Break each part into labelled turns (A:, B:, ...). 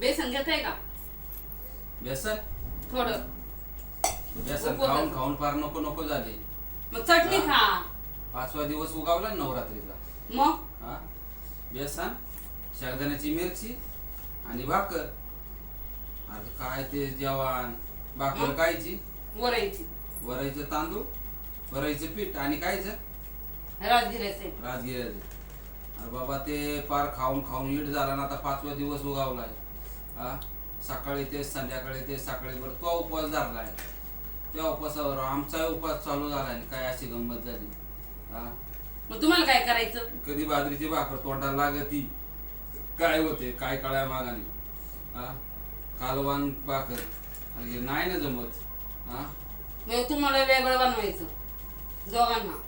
A: बेसन घेताय का?
B: बेसन?
A: थोडं.
B: बेसन. खाऊन खाऊन फार नको नको झाले.
A: मग चटणी
B: हा.
A: खा.
B: पाचवा दिवस उगावला ना नवरात्रीचा.
A: मग?
B: हा? बेसन शेंगदाण्याची मिरची आणि भाकर. आता काय ते जेवण? भाकर? कायची
A: वरायची
B: वरायचं तांदूळ वरायचं पीठ आणि कायचं
A: राजगिऱ्याचे
B: राजगिऱ्याचं. अरे बाबा ते पार खाऊन खाऊन इट झाला ना आता पाचवा दिवस उगावलाय. सकाळी ते संध्याकाळी ते सकाळी बरं. तो उपवास धरलाय. त्या उपवासावर आमचा उपवास चालू झाला आणि काय अशी गंमत झाली. हा?
A: मग तुम्हाला काय करायचं?
B: कधी बाजरीची भाकर तोंडाला लागती. काय होते? काय कळाय मागाने हा? कालवान भाकर. आणि हे नाही ना जमत. हा?
A: मग तुम्हाला वेगळं बनवायचं. दोघांना.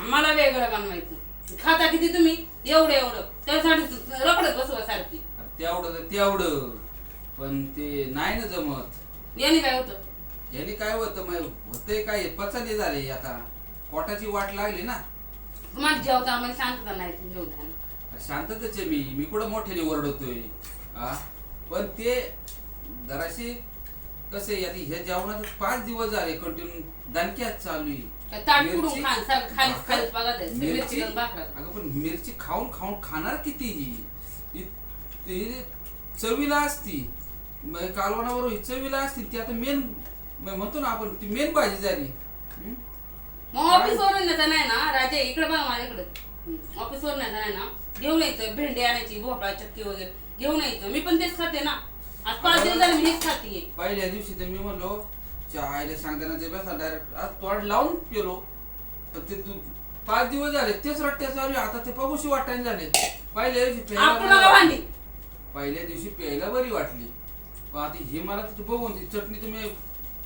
A: आम्हाला वेगळं बनवायचं. खाता किती तुम्ही? एवढं एवढं. त्यासाठी रखडत बसवा सारखी.
B: तेवढं तेवढं. पण ते नाही ना जमत.
A: याने काय होतं?
B: याने काय होतं मग? होतंय काय? पचनी झाले आता. पोटाची वाट लागली ना.
A: तुम्हाला जेवता आम्हाला शांतता नाही.
B: शांततेच आहे मी. मी कुठं मोठ्याने ओरडतोय? हा पण ते जराशी कसे आता ह्या जेवणाचं पाच दिवस झाले कंटिन्यू दणक्यात चालू आहे.
A: ताट
B: मिरची-
A: सारखं मिरची
B: मिरची?
A: आणि भाकरं.
B: अगं पण मिरची खाऊन खाऊन खाणार किती ही? इ- ती चवीला असती. कालवणावर चवीला असती ती आता मेन म्हणतो ना आपण ती मेन भाजी झाली?
A: मग ऑफिस वरून नेता नाही ना राजे इकडे बघा माझ्याकडे. ऑफिस वरून नाही ना घेऊन यायचं भेंडी आणायची भोपळा चक्की वगैरे घेऊन यायचं. मी पण तेच खाते ना. आज पाच दिवस झाले मी हेच खातीये.
B: पहिल्या दिवशी तर मी म्हणलो चायला सांगताना ते बसा डायरेक्ट आज तोंड लावून पिलो पण ते पाच दिवस झाले तेच रट्ट्या चालू आहे. आता ते बघूशी वाटायला झाले पहिल्या दिवशी पहिल्या दिवशी प्यायला बरी वाटली. पण आता हे मला तिथे बघून ती चटणी तुम्ही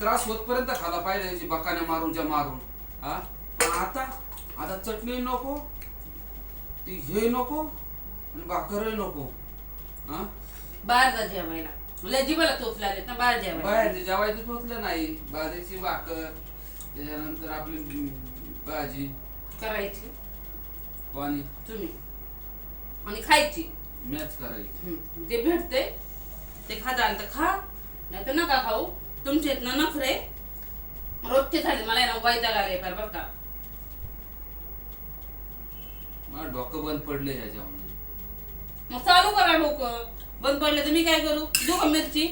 B: त्रास होतपर्यंत खाला दिवशी बकाने मारूनच्या मारून. हा? पण आता आता चटणी नको ती हे नको आणि भाकरही नको. हा?
A: बाहेर जा जेवायला. लय ना बाहेर जेवायला.
B: बाहेर जेवायचं पोचलं नाही. बाजरीची भाकर त्याच्यानंतर आपली भाजी.
A: करायची.
B: पाणी.
A: तुम्ही. आणि खायची.
B: मॅच करायची.
A: हम्म. जे भेटते ते खाता तर खा नाही तर नका खाऊ. तुमचे ना नखरे रोजचे झाले. मला ना वैताग आले फार बरं का.
B: मला डोकं बंद पडलं ह्या जेवणाने
A: मग चालू करा डोकं. बंद पडले तर मी काय करू? देऊ का मिरची?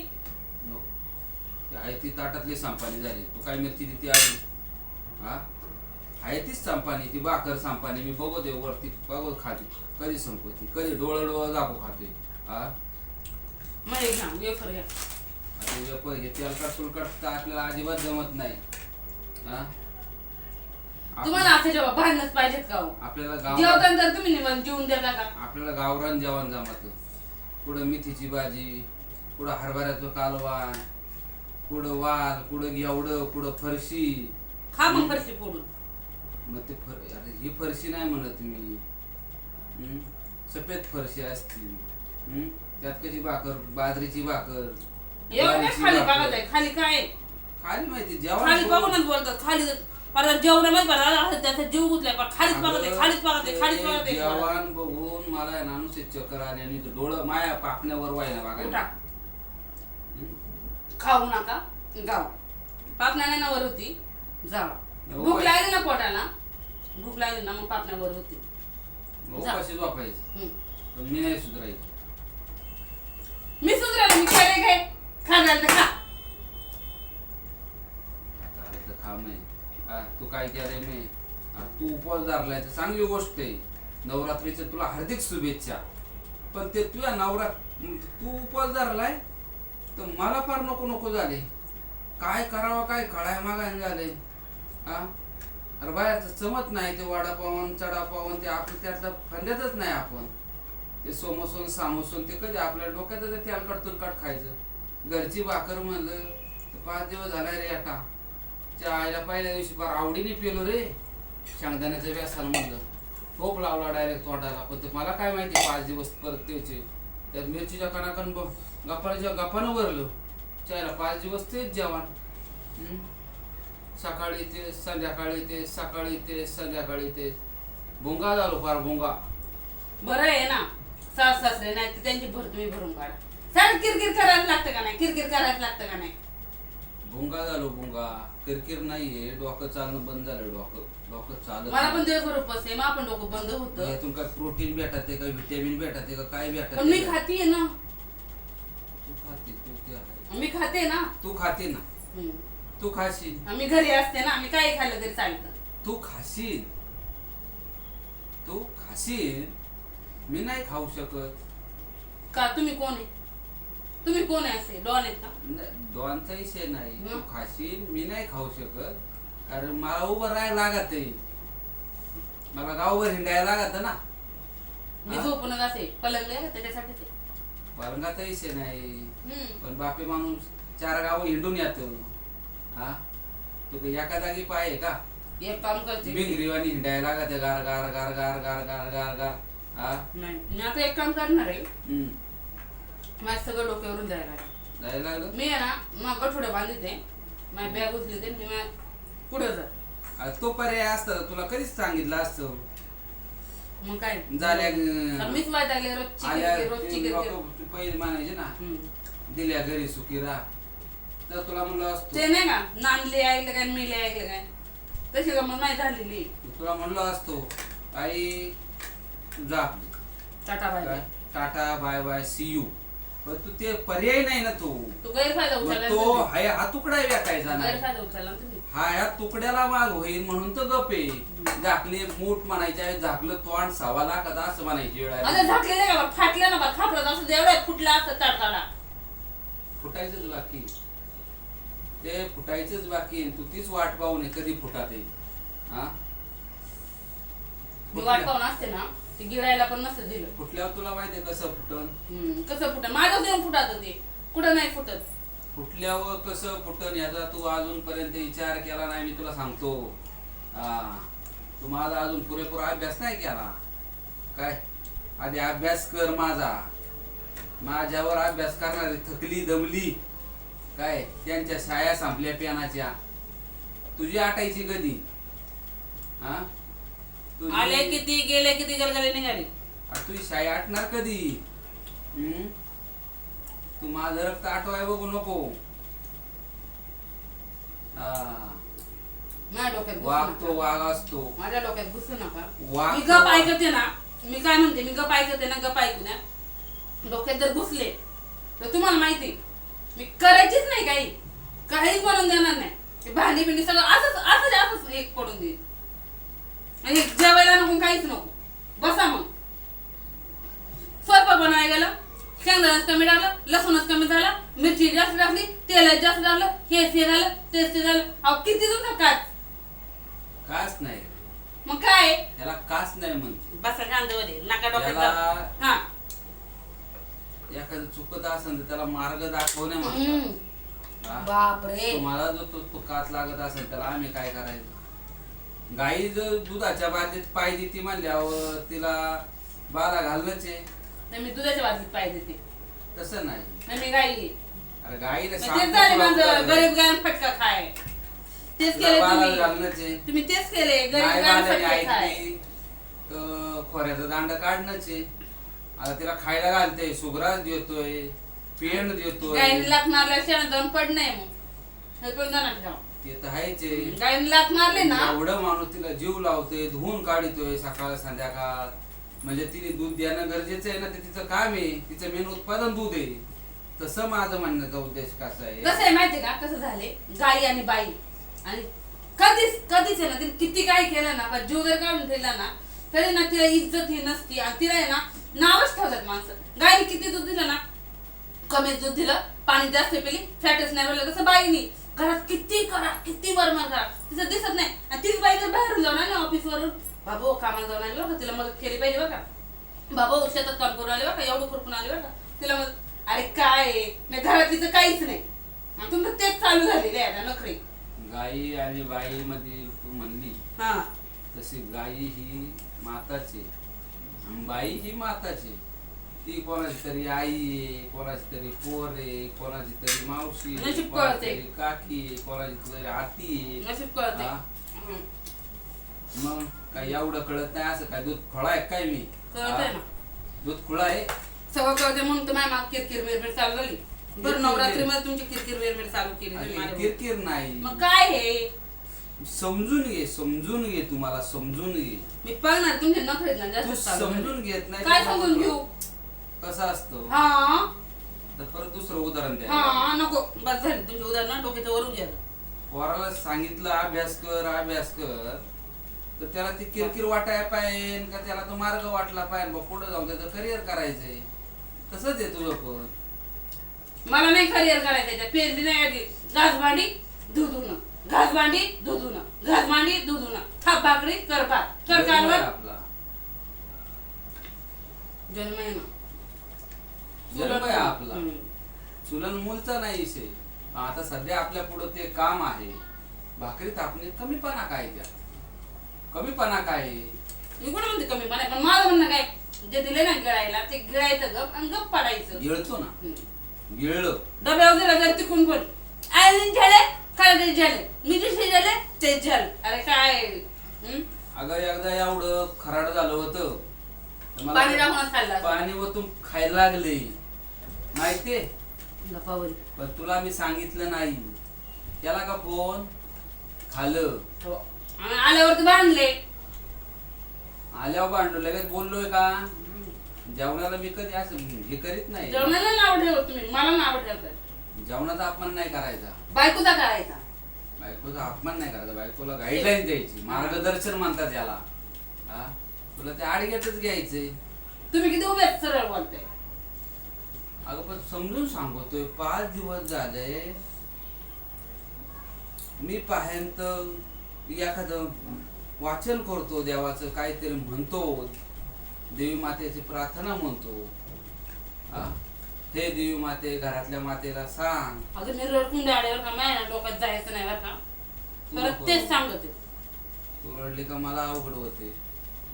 B: ती आहे ती ताटातली सांपानी झाली. तू काय मिरची देते आधी हा? आहे तीच सांपानी ती भाकर सांपानी मी बघतोय वरती. बघत खाते. कधी संपवती? कधी डोळं डोळं दाखव खातोय हा?
A: मग एक घ्या वेफर घ्या
B: आता वेपर तर आपल्याला अजिबात जमत नाही. हा?
A: तुम्हाला असं जेव्हा भांडणच पाहिजेत का हो?
B: आपल्याला गाव
A: जेवताना तर तुम्ही निवांत जेवून देता का
B: आपल्याला गावरान जेवण जमत कुठं मेथीची भाजी कुठं हरभऱ्याचं कालवान कुठं वाल कुठं घेवडं कुठं फरशी.
A: खा मग फरशी फोडून.
B: मग ते फर अरे ही फरशी नाही म्हणत मी. हं? सफेद फरशी असती. हं? त्यात कशी भाकर बाजरीची भाकर
A: एवढं काय
B: ज्वारीची
A: खाली
B: भाकर.
A: बघत आहे खाली काय?
B: खाली माहिती
A: खाली
B: जेवण
A: बघूनच बोलतात खाली परत जेवढं माहिती बरं त्याचा जीव गुतलाय पण खालीच बघत आहे खालीच बघत आहे खालीच बघत आहे.
B: जेवण बघून मला आहे ना नुसते चक्कर आले आणि ते डोळं माया पापण्यावर व्हायला
A: उठा.
B: बघायला
A: खाऊ नका. गाव पापण्याने नवर होती.
B: हो,
A: भूक. लागली ना पोटाला? भूक लागली ना मग पापण्यावर होती.
B: उपाशी झोपायचं?
A: हम्म.
B: पण मी नाही सुधारायचं.
A: मी सुधरायला मी खायला काय खाणार तर खा.
B: तर नाही तू काय केलंय मी? तू उपवास धरलाय तर चांगली गोष्ट आहे. नवरात्रीच्या तुला हार्दिक शुभेच्छा. पण ते तुझ्या नवरा तू उपवास धरलाय तर मला फार नको नको झाले. काय करावं काय कळाय मागाय झाले. हा अरे बाहेरचं चमत नाही ते वडापावन चढापावन ते आपलं त्यातलं फंद्यातच नाही आपण. ते सोमोसून सामोसून ते कधी आपल्या डोक्यात ते तेलकट तुलकट खायचं. घरची भाकर म्हणलं तर पाच दिवस झाला रे आता. त्या पहिल्या दिवशी फार आवडीने पेलो रे. शेंगदाण्याचं व्यासन म्हणलं. टोप लावला डायरेक्ट तोंडाला. पण ते मला काय माहिती पाच दिवस परत त्याचे त्यात मिरचीच्या कणाकण गप्पाच्या गप्पानं वरलं. चायला पाच दिवस तेच जेवण. हम्म? सकाळी ते संध्याकाळी ते सकाळी ते संध्याकाळी ते. भुंगा झालो फार भुंगा.
A: बरं आहे ना. सास सासरे नाही तर त्यांची भर तुम्ही भरून काढा. सारं किरकिर करायला लागतं का नाही? किरकिर करायला लागतं का नाही?
B: भुंगा झालो भुंगा किरकिर नाहीये डोकं चालणं बंद झालं डोकं. डोकं चालत
A: मला पण
B: नाही.
A: दिवसभर उपवास आहे मग आपण डोकं बंद होतं.
B: यातून काय प्रोटीन भेटत का? व्हिटॅमिन भेटत का? काय भेटत
A: पण मी खातीये ना.
B: तू खाते तू ते आहे.
A: मी खाते ना.
B: तू खाते ना.
A: हम्म.
B: तू खाशील.
A: आम्ही घरी असते ना आम्ही काही खाल्लं तरी चालतं.
B: तू खाशील. तू खाशील. मी नाही खाऊ शकत.
A: का? तुम्ही कोण आहे? तुम्ही कोण आहे असे? डॉन आहेत का?
B: दोनचा विषय नाही. तू
A: हं.
B: खाशील मी नाही खाऊ शकत. अरे मला उभं राहायला लागत मला गावभर हिंडायला लागत ना.
A: मी
B: हा?
A: झोपूनच असे. पलंग त्याच्यासाठीच आहे.
B: परंगाचा विषय नाही.
A: हम्म.
B: पण बापे माणूस चार गाव हिंडून येतो. हा? तू काही एका जागी पाय का?
A: एक काम करते.
B: बिंगरीवानी हिंडायला लागत गार गार गार गार गार गार गार गार.
A: नाही. मी आता एक काम करणार आहे. माझं सगळं डोक्यावरून जायला.
B: जायला लागलं?
A: मी आहे ना मग गठोडे बांधते. माझी बॅग उचली ते मी पुढं जा
B: अरे तो पर्याय असता. तुला कधीच सांगितलं असतं.
A: मग काय?
B: झाल्या
A: मीच वाईट लागले रोजची रोजची
B: पहिले म्हणायचे ना. दिल्या घरी सुखी राहा. तर तुला म्हणलं असतो.
A: ते नाही का? नांदले ऐकलं काय मेले ऐकलं काय? तशी गमत नाही झालेली.
B: तुला म्हणलं असतो. आई जा
A: tata bye? Bye.
B: Tata bye bye see you पण तू ते पर्याय नाही ना तो
A: तू गैरफायदा
B: मग
A: उचलला
B: तो
A: तुम्ही.
B: हाय हा तुकडा विकायचा नाही
A: गैरफायदा उचलला ना तुम्ही
B: हा या तुकड्याला माग होईल म्हणून तर गप आहे झाकले मूठ म्हणायच्या वेळी झाकलं तोंड सव्वा लाखाचा असं म्हणायची वेळ
A: आता
B: आली.
A: झाकलेलं का बा? फाटलं ना बा खापलं असं एवढं फुटलं तडकाडा
B: फुटायचंच बाकी ते फुटायचंच बाकी आहे. तू तीच वाट पाहू नये कधी फुटात हा
A: मी वाट पाहून असते ना ते गिरायला पण नसतं दिलं.
B: फुटल्यावर तुला माहितीये कसं फुटन?
A: हम्म, कसं फुटत माझं देऊन फुटात ते. कुठं नाही फुटत.
B: फुटल्यावर कसं फुटन याचा तू अजूनपर्यंत विचार केला नाही मी तुला सांगतो. हा तू माझा अजून पुरेपूर अभ्यास नाही केला. काय? आधी अभ्यास कर माझा. माझ्यावर अभ्यास करणारी थकली दमली काय? त्यांच्या शाया संपल्या पेनाच्या तुझी आटायची कधी? हा तुझी-
A: आले किती गेले किती गलगले निघाले?
B: अरे तुझी शाई आटणार कधी? हम्म? तू माझं रक्त आठवाय बघू नको. हा.
A: माझ्या डोक्यात घुसू
B: वागतो
A: नका.
B: वाघ असतो.
A: माझ्या डोक्यात घुसू नका. मी
B: तो
A: गप. ऐकते ना मी काय म्हणते मी गप ऐकते ना गप ऐकू द्या. डोक्यात जर घुसले तर तुम्हाला माहिती मी करायचीच नाही काही. काहीच बनवून देणार नाही. ते भांडी बिंडी सगळं असंच असंच असंच एक पडून देईल. आणि जेवायला नको काहीच नको. बसा मग. स्वयंपाक बनवायला गेलं शेंगदाण्याच कमी टाकलं लसूणच कमी झाला मिरची जास्त टाकली तेल जास्त टाकलं हे ते झालं तेच ते झालं. अहो किती तुमचा काच?
B: काच नाही.
A: मग काय?
B: त्याला काच नाही म्हणते
A: बसा कांद्यामध्ये नका डोक्यात
B: त्याला-.
A: हा.
B: एखादं चुकत असेल तर त्याला मार्ग दाखवणे म्हणतात
A: हम्म.
B: हा?
A: बापरे.
B: तुम्हाला जो तो, तो काच लागत असेल त्याला आम्ही काय करायचं? गाई जर दुधाच्या बादलीत पाय देते म्हणल्यावर तिला बाला घालणंच आहे.
A: नाही मी दुधाच्या बाजूत पाहिजे ते
B: तसं नाही.
A: नाही मी गाई
B: अरे गाईला
A: तेच झाले माझं. गरीब गायन फटका खाय. तेच केले
B: बाला
A: तुम्ही.
B: घालणंच आहे.
A: तुम्ही तेच केले गरीब गायन फटका खाय.
B: खोऱ्याचा दांड काढणंच आहे. आता तिला खायला घालते सुग्रास देतोय पेंड देतोय.
A: गायने लात मारल्या शेण जाऊन पड नाही मग. हे पण जाणार ठेवा
B: ते तर आहेच आहे.
A: गायने लात मारले ना.
B: एवढं माणूस तिला जीव लावतोय धुवून काढतोय सकाळ संध्याकाळ. म्हणजे तिने दूध देणं गरजेचं आहे ना ते तिचं काम आहे. तिचं मेन उत्पादन दूध आहे. तसं माझं म्हणण्याचा उद्देश कसा
A: कसं
B: आहे
A: आहे माहितीये का? कसं झाले गाई आणि बाई. आणि कधीच कधीच आहे ना तिने किती काय केलं ना पण जीव जर काढून दिला ना तरी ना तिला इज्जत ही नसती. आणि तिला आहे ना नावच ठेवतात माणसं. गायने किती दूध दिलं ना कमी दूध दिलं. पाणी जास्त पिली फॅटच नाही भरलं तसं बाईनी. घरात किती करा किती बरमर करा तिचं दिसत नाही. आणि तीच बाई जर बाहेरून जाऊन आली ऑफिस वरून बाबू कामाला जाऊन आली का तिला मदत केली पाहिजे का. बाबा शेतात काम करून आले का एवढं खुरपून आले का. तिला मदत अरे काय? मी घरात तिचं काहीच नाही. तुमचं तेच चालू झालेले आहे आता नखरे.
B: गाई आणि बाई मध्ये तू म्हणली
A: हा.
B: तशी गाई ही माताची आणि बाई ही माताची ती कोणाची तरी आई आहे कोणाची तरी पोर आहे कोणाची तरी मावशी आहे,
A: नशीब
B: कोणाची
A: कळते.
B: तरी काकी आहे कोणाची तरी आती आहे
A: नशीब कळते
B: हा?
A: हम्म.
B: मग काय एवढं कळत नाही असं काय दूध खोळा आहे काय मी
A: कळतंय
B: हा? दूध खुळा आहे
A: सगळं कळते म्हणून तर माझ्या माग किरकिर मिरमिर चालू झाली बरं नवरात्री मध्ये तुमची किरकिर मिरमिर चालू केली तुम्ही
B: अरे,
A: माझ्याबरोबर.
B: किरकिर नाही
A: मग काय हे
B: समजून घे समजून घे तुम्हाला समजून घे
A: मी पाहणार तुमचे नखरे ना
B: तू
A: जास्त चालू झाले.
B: समजून घेत नाही
A: काय समजून घेऊ
B: कसं असतं?
A: हा.
B: तर परत दुसरं उदाहरण द्या.
A: हा नको. बस झाली. तुमची उदाहरण डोक्याच्या वरून घ्या.
B: पोराला सांगितलं अभ्यास कर अभ्यास कर. तर त्याला ती किरकिर वाटायला पाहिजे का? त्याला तो मार्ग वाटला पाहिजे बा पुढे जाऊन त्याचं करिअर करायचंय. तसंच आहे तुझं पण.
A: मला नाही करिअर करायचं त्याच्यात पेरली नाही घास भांडी दुधुन घास भांडी दुधुन घास भांडी दुधुन थाप भाकरी कर भात. कर
B: आपला.
A: जन्म आहे ना.
B: जन्म आहे आपला. चुलन मूलचा नाही इसे आता सध्या आपल्या पुढं ते काम आहे. भाकरी तापणे कमीपणा काय त्या कमीपणा काय?
A: मी कुठं म्हणते कमी पण पण माझं म्हणणं काय? जे दिले ना गिळायला ते गिळायचं गप आणि गप पाडायचं.
B: गिळतो ना. गिळलं.
A: डब्यावर दिला जर तिकून पण. आयन झाले काय ते झाले. मी जे झाले ते झाले. अरे काय?
B: अगं एकदा एवढं खराड झालं होतं. मला
A: पाणी टाकूनच खाल्लं असतं.
B: पाणी ओतून खायला लागले. माहितीये पण तुला मी सांगितलं नाही. त्याला का फोन खालं.
A: हो. आणि आल्यावरती बांधले
B: आल्यावर भांडलो लगेच बोललोय का? जेवणाला मी कधी असं हे करीत नाही.
A: जेवणाला नाव ठेवत तुम्ही. मला नाव ठेवतात
B: जेवणाचा अपमान नाही करायचा.
A: बायकोचा करायचा.
B: बायकोचा अपमान नाही करायचा. बायकोला गाईडलाईन द्यायची. मार्गदर्शन म्हणतात याला. हा? तुला ते आडग्यातच घ्यायचंय
A: तुम्ही किती उभे आहेत? सरळ बोलताय.
B: अगं पण समजून सांगतोय पाच दिवस झाले. मी पाहेंत एखादं वाचन करतो देवाचं काहीतरी म्हणतो. देवी मातेची प्रार्थना म्हणतो. हा? हे देवी माते घरातल्या मातेला सांग.
A: अगं मी रडकुंडे आल्यावर का माझ्या डोक्यात जायचं नाही बरं का? परत. तेच सांगते.
B: तू रडली का मला अवघड होते.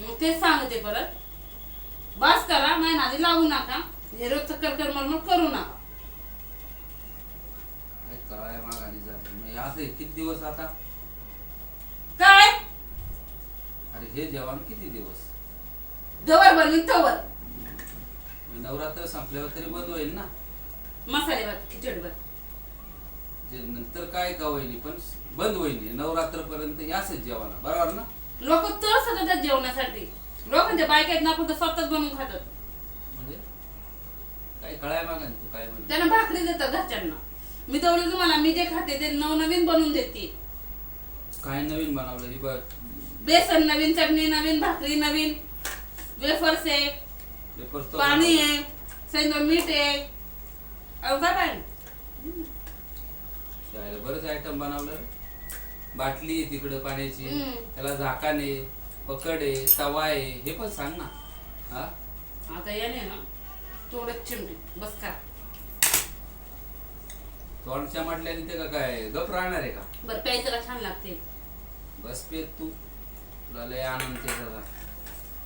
A: मग तेच सांगते परत. बस करा माझ्या नादी लागू नका. हे रोजचं करकर मरमर करू नका.
B: काय कळाय मागाली झालं मी असं हे किती दिवस आता?
A: काय?
B: अरे हे जेवण किती दिवस?
A: जवळ बनवी तवर.
B: नवरात्र संपल्यावर तरी बंद होईल ना?
A: मसाले भात खिचडी भात.
B: नंतर काय का होईनी पण बंद होईनी नवरात्र पर्यंत यासच जेवण. बरोबर ना?
A: लोक तरच होतात जेवणासाठी. लोकांच्या बायका आहेत ना फक्त स्वतःच बनवून खातात.
B: म्हणजे? काय कळाय मागा तू काय म्हणजे
A: त्यांना भाकरी देतात घरच्यांना. मी तेवढं तुम्हाला मी जे खाते ते नवनवीन बनवून देते.
B: काय नवीन बनवलं? ही बघ.
A: बेसन नवीन चटणी नवीन भाकरी नवीन. वेफर्स आहे.
B: पेपर तो
A: पाणी आहे. सैंद मीठ आहे. काय पाहिजे
B: शाळेला बरेच आयटम बनवलं. रे. बाटली आहे तिकडं पाण्याची. त्याला झाकण आहे पकड आहे तवा आहे हे पण सांग ना. हा?
A: आता याने ना थोडं चिमटी. बस का
B: तोंडच्या म्हटल्याने ते का काय गप राहणार आहे का?
A: बरं प्यायचं का छान लागते
B: बस पेत तू. तुला लय आनंद त्याचा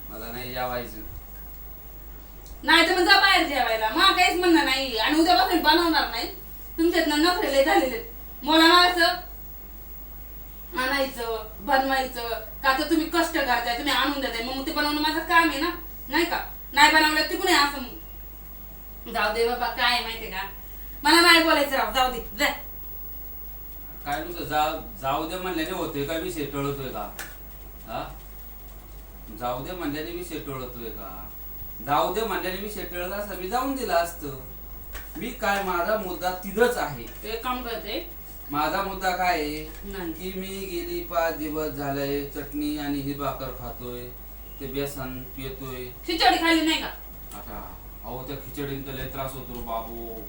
B: मला नाही जेवायचं.
A: नाही तर मग जा बाहेर जेवायला. मग काहीच म्हणणं नाही. आणि उद्यापासून बनवणार नाही. तुमच्यात नखरे लय झालेले. मला मागायचं आणायचं बनवायचं. का तर तुम्ही कष्ट करताय तुम्ही आणून देताय. मग ते बनवणं माझं काम आहे ना? नाही का? नाही बनवलं तिकडून असं. जाऊ दे बाबा काय माहितीये का? मला नाही बोलायचं राव जाऊ दे जा.
B: काय नुसतं जाऊ जाऊ दे म्हणल्याने होतोय का विषय? टळतोय का? हा? जाऊ दे म्हणल्याने विषय टळतोय का? जाऊ दे म्हणल्याने विषय टळत असं मी जाऊन दिला असतं. मी काय माझा मुद्दा तिथंच आहे.
A: ते एक काम करते.
B: माझा मुद्दा काय आहे? की मी गेली पाच दिवस झाले चटणी आणि ही भाकर खातोय ते बेसन पियतोय.
A: खिचडी खाल्ली नाही का?
B: आता अहो त्या खिचडीने तर लय त्रास होतो बाबू.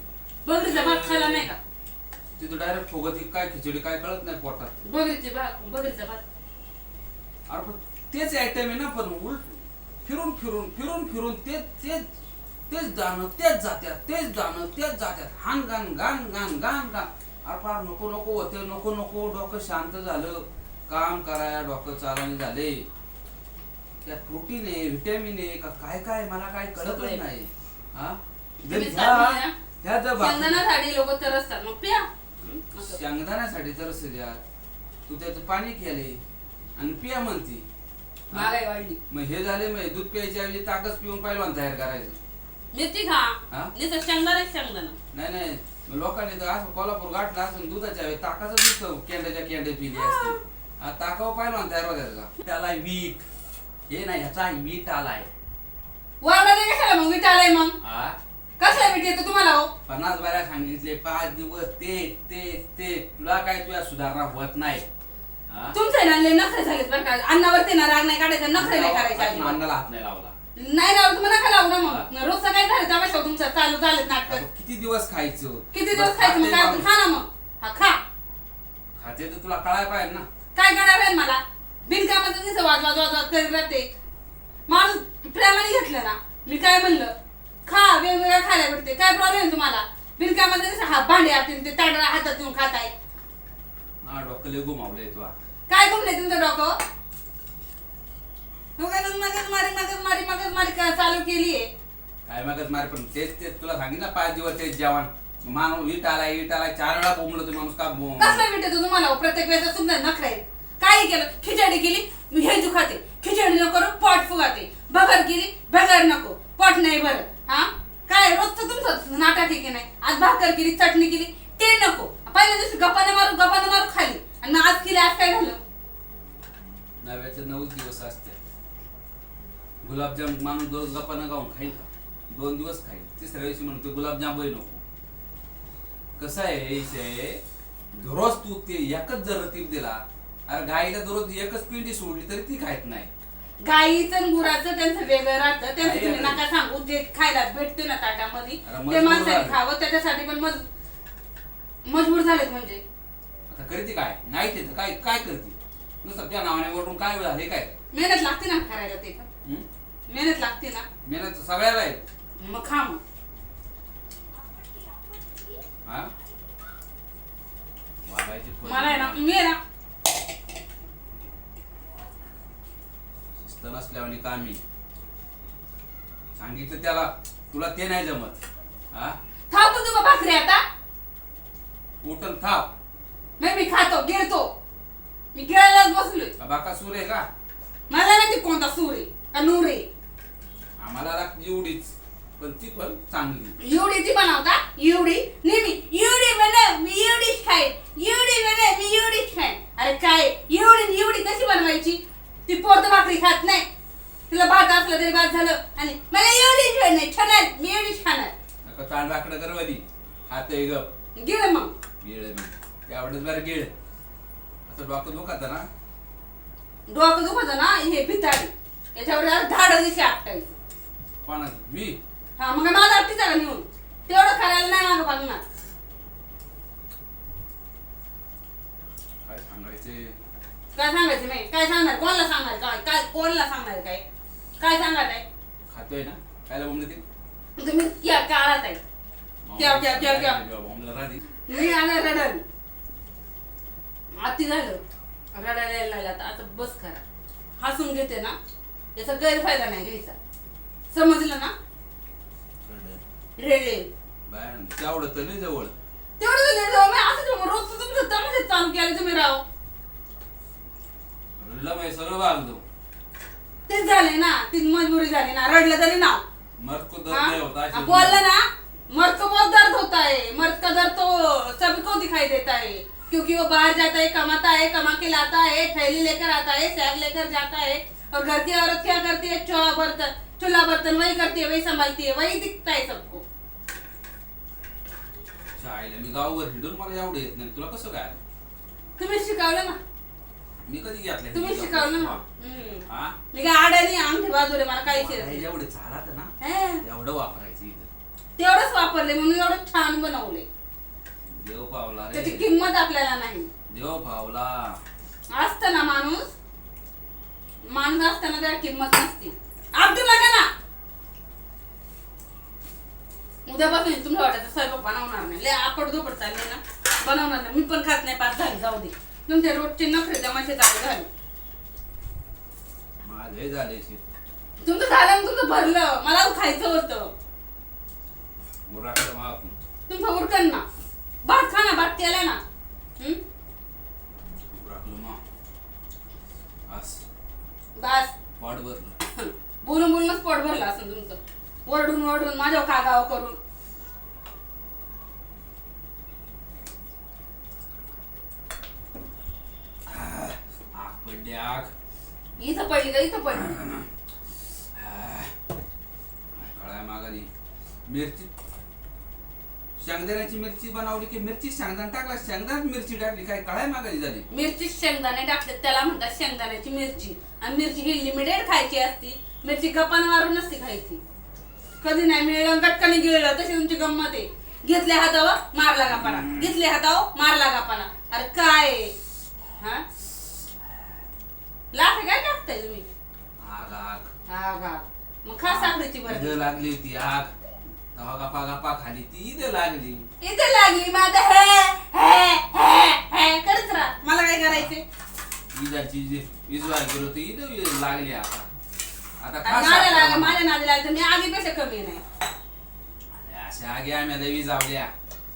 A: बगरीचा भात खाल्ला नाही का?
B: तिथं डायरेक्ट फुगती काय खिचडी काय कळत नाही पोटात.
A: बगरीचे भात बगरीचा भात.
B: अरे पण तेच आयटम आहे ना पण उलट फिरून फिरून फिरून फिरून तेच तेच तेच जाणं तेच जात्यात तेच जाणं तेच जात्यात. हान गान गान गान गान गान. अरे फार नको नको होते नको नको. डोकं शांत झालं. काम कराया डोकं चालवणे झाले. त्यात प्रोटीन आहे व्हिटॅमिन आहे का काय काय? मला काय कळतच
A: आहे.
B: नाही. हा? जर ह्या ह्या जर
A: शेंगदाण्यासाठी लोक तरसतात. मग प्या. असं.
B: शेंगदाण्यासाठी तर द्यात तू त्याचं पाणी केले आणि पिया म्हणती?
A: महागाई वाढली.
B: मग हे झाले मग दूध प्यायच्या ऐवजी ताकच पिऊन पहिलवान तयार करायचं.
A: मिरची खा.
B: हा?
A: नुसतं शेंगदाणा शेंगदाणा.
B: नाही नाही. लोकांनी तर असं कोल्हापूर गाठला असं दुधाच्या वेळी ताकाचं दिसतं केंड्याच्या केंड्या पिली असते. ताकावर पाहिलं ना तयार होत्याचा त्याला वीट. हे नाही ह्याचा वीट आलाय.
A: वावला नाही कशाला मग? विटालाय मग?
B: हा?
A: कसला मीठ येतो तुम्हाला हो?
B: पन्नास बाऱ्या सांगितले पाच दिवस ते ते ते. तुला काय तुझ्या सुधारणा होत नाही?
A: तुमचे ना नखरे झालेत बरं का. अन्नावरती ना राग नाही काढायचा नखरे नाही करायचे.
B: अन्नाला हात नाही लावला.
A: नाही लावलं तुम्ही नका लावू ना मग. रोजचं काय झालं तमाशा तुमचं चालू झालं
B: आता
A: नाटक
B: किती दिवस खायचं?
A: किती दिवस
B: बस
A: खायचं मग?
B: खाते
A: काय. खा ना मग. हा खा.
B: खाते तर तुला कळाय पाहिजे ना.
A: काय करणार आहे मला? बिनकामाचं दिसं वाज वाज वाज वाज करीत राहते? माणूस प्रेमाने घेतलं ना मी काय म्हणलं? खा वेगवेगळं खायला भेटते. काय प्रॉब्लेम आहे तुम्हाला? बिनकामाचं दिसं हा भांडे आपण ते तांदळा हातात घेऊन खाताय?
B: हा डोकं लय गुमावलंय तू आता.
A: काय गुमले तुमचं डोकं? मगच मगच मारी मगच मारी मगच मारी का- चालू केली आहे
B: काय मागत मारे पण तेच तेच तुला सांगितलं ना पाच दिवस तेच जेवण. माणूस वीट आलाय वीट आलाय चार वेळा बोंबलो तुम्ही माणूस का बोंब-
A: कसलं भेटत तुम्हाला? प्रत्येक वेळेस सुद्धा नखरे आहेत. काही केलं खिचडी केली हे दुखाते. खिचडी नको करू पोट फुगाते. बगर केली बगर नको. पोट नाही बरं हा? काय रोजचं तुमचं नाटक आहे की नाही? आज भाकर केली चटणी केली ते नको. पहिल्या दिवशी गप्पाने मारू गप्पाने मारू खाली. आणि मग आज केली आज काय झालं?
B: नव्याचे नऊच दिवस असते. गुलाबजाम माणूस दररोज गप्पानं गाऊन खाईल का? दोन दिवस खाईल. तिसऱ्या दिवशी म्हणतो गुलाबजामही नको. कसं आहे विषय दररोज तू ते एकच जर रतीब दिला अरे गाईला दररोज एकच पिंडी सोडली तरी ती खायत नाही.
A: गाईचं गुराचं त्यांचं वेगळं राहतं. त्यांचं तुम्ही. नका सांगू जे खायला भेटते ना ताटामध्ये ते माणसाने. खावं त्याच्यासाठी पण मज मजबूर झालेत म्हणजे.
B: आता करते काय? नाही ते काय काय करते? नुसतं तुझ्या नावाने वरून काय झाले काय?
A: मेहनत लागते ना करायला ते पण? मेहनत लागते ना.
B: मेहनत सगळ्याला आहे.
A: मग खा मग.
B: हा? वागायची
A: मला आहे ना मी आहे ना.
B: शिस्त नसल्यावानी कामी सांगितलं त्याला तुला ते नाही जमत. हा?
A: तू का भाकरी आता.
B: उठन थाप
A: नाही मी खातो गिळतो मी गिळायलाच बसलोय.
B: का बाका सूर आहे का?
A: मला माहिती कोणता सूर आहे का नूर आहे.
B: आम्हाला लागते एवढीच पण ती पण चांगली.
A: एवढी ती बनवता? एवढी? नेहमी एवढी बनव मी एवढीच खाईन. एवढी बनव मी एवढीच खाईन. अरे काय? एवढी न एवढी कशी बनवायची? ती पोरत भाकरी खात नाही. तिला भात असलं तरी भात झालं आणि मला एवढीच नाही खाणार मी एवढीच खाणार.
B: नका तांड वाकडं करवली खाते गप.
A: गिळ मग.
B: गिळ मी. त्यावढंच बरं गिळ. असं डोकं दुखात ना?
A: डोकं दुखत ना? हे भिताडी. याच्यावर धाड दिसे आपटायचं.
B: कोणाचं मी?
A: हा मग माझा नेऊन तेवढं करायला नाही मागं बघणार.
B: काय सांगायचे?
A: काय सांगायचं नाही काय सांगणार? कोणाला सांगणार? काय काय कोणाला सांगणार काय? काय सांगणार आहे
B: खातोय ना? काय बोंबलं ते
A: तुम्ही क्या काळात आहे.
B: बोंबलं
A: मी आला झालं. रडायला यायला लागलं. आता आता बस करा. हसून घेते ना. याचा गैरफायदा नाही घ्यायचा. समजलं ना? रेडे.
B: बाय तेवढं तर नाही जवळ.
A: तेवढं झालं जाऊ मी असं रोज तुमचं तमाशा चालू केलं तुम्ही राव.
B: रडलं माहिती सगळं वागतो
A: तेच झाले ना. ती मजबुरी झाली ना. रडलं तरी ना.
B: मर को दर्द? नहीं होता
A: अब
B: ऐसे
A: बोलना ना मर्द को बहुत दर्द होता है मर्द का दर्द तो सभी को दिखाई देता है क्योंकि वो बाहर जाता है कमाता है कमा के लाता है थैली लेकर आता है सैग लेकर जाता है और घर की औरत क्या करती है? चूल्हा बर्तन चूल्हा बर्तन वही करती है वही संभालती है वही दिखता है सबको।
B: आईला मी गावावर हिंडून मला एवढं येत नाही. तुला कसं काय आलं?
A: तुम्ही शिकवलं ना.
B: मी कधी घेतलं
A: तुम्ही शिकवलं ना. हम्म.
B: हा?
A: मी काय अंगठी बाजूले मला काहीच येत
B: मला
A: नाही.
B: एवढे चालत ना?
A: हं.
B: एवढं वापरायचं इथं.
A: तेवढंच वापरले म्हणून एवढं छान बनवले.
B: देव पावला
A: त्याची
B: रे
A: किंमत आपल्याला नाही.
B: देव पावला.
A: असतं ना माणूस. माणूस असताना त्याला किंमत नसते. अब्दुल नका ना? उद्यापासून तुमच्या वाटायचं स्वयंपाक बनवणार नाही. लय आपड दुपड चालले ना. बनवणार नाही. मी पण खात नाही पाच झाली जाऊ दे. तुमचे रोजचे नखरे तमाशे चालू झाले.
B: माझं झाले
A: तुमचं झालं आणि तुमचं भरलं. मला खायचं होतं. तुमचं उरकन ना भात खा ना भात केला ना हम्म?
B: मुराकडं मा आस
A: बस
B: वाट भरलं
A: बोलून बोलूनच पोट भरलं असं तुमचं ओरडून ओरडून माझ्या कागाव करून?
B: आग पडली आग.
A: इथं पडली का इथं पडली.
B: कळाय मिरची शेंगदाण्याची मिरची बनवली की मिरची शेंगदाणा टाकला शेंगदाण मिरची टाकली काय कळाय मागाली झाली?
A: मिरची शेंगदाणे टाकले त्याला म्हणतात शेंगदाण्याची मिरची. आणि मिरची ही लिमिटेड खायची असती मिरची गप्पान मारून नसती खायची. कधी नाही मिळलं गटकाने गिळलं तशी तुमची गंमत आहे. घेतले हातावर मारला गापाना घेतले हातावर मारला गापाना अरे काय? हा? लाख काय टाकताय तुम्ही?
B: आग आग.
A: हा गा मग खा साखरेची बरं.
B: इथं लागली होती आग. तेव्हा गपा गपा खाली ती इथं लागली.
A: इथे लागली माझं हे हे हे हे. करत राहा. मला काय करायचे
B: इजाची जी इजवाय गेलो तर इथं लागली आता. आता खा
A: आणि माझ्या लाग
B: साखर.
A: माझ्या नादी लागलं मी आगीपेक्षा कमी नाही.
B: अरे अशा आगे आम्ही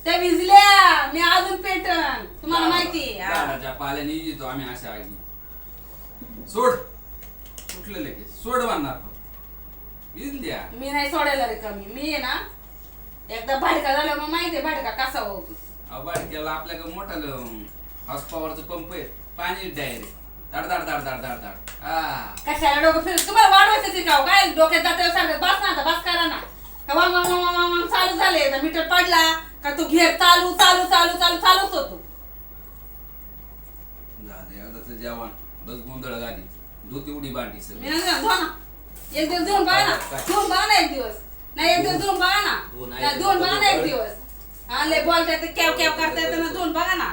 A: त्या विजल्या. मी अजून पेटन. तुम्हाला माहिती आहे, हा.
B: झाडाच्या पाल्याने येतो आम्ही अशा आगी. सोड. कुठलं लगेच? सोड द्या
A: मी नाही सोडायला रे कमी. मी आहे ना एकदा भाडका झाला मग माहिती आहे भाडका कसा होतो.
B: अहो बारक्याला आपल्याकडे मोठा हाऊस पॉवरचा पंप आहे. पाणी डायरेक्ट दाड दाड दाड दाड दाड दाड. हा
A: कशाला डोकं फिरत तुम्हाला वाढवायचं ते हो? काय डोक्यात जाते सारखं बस ना आता बस करा ना. का वांग वांग वांग वांग वांग चालू झाले. तर मीटर पडला का तू घेर चालू चालू चालू चालू चालूच होतो.
B: झालं एकदाच जेवण. बस गोंधळ झाली. दूध एवढी बांधली
A: मी
B: सगळी
A: नाही जाणार, धुवा ना. एक दिवस धुवून बघा ना? धुवून बघा ना एक दिवस. नाही एक दिवस धुवून बघा ना.
B: धुवून आहे
A: नाही, धुवून बघा ना एक. दिवस. हा लय बोलताय तर कॅव कॅव करताय तर धुवून बघा ना.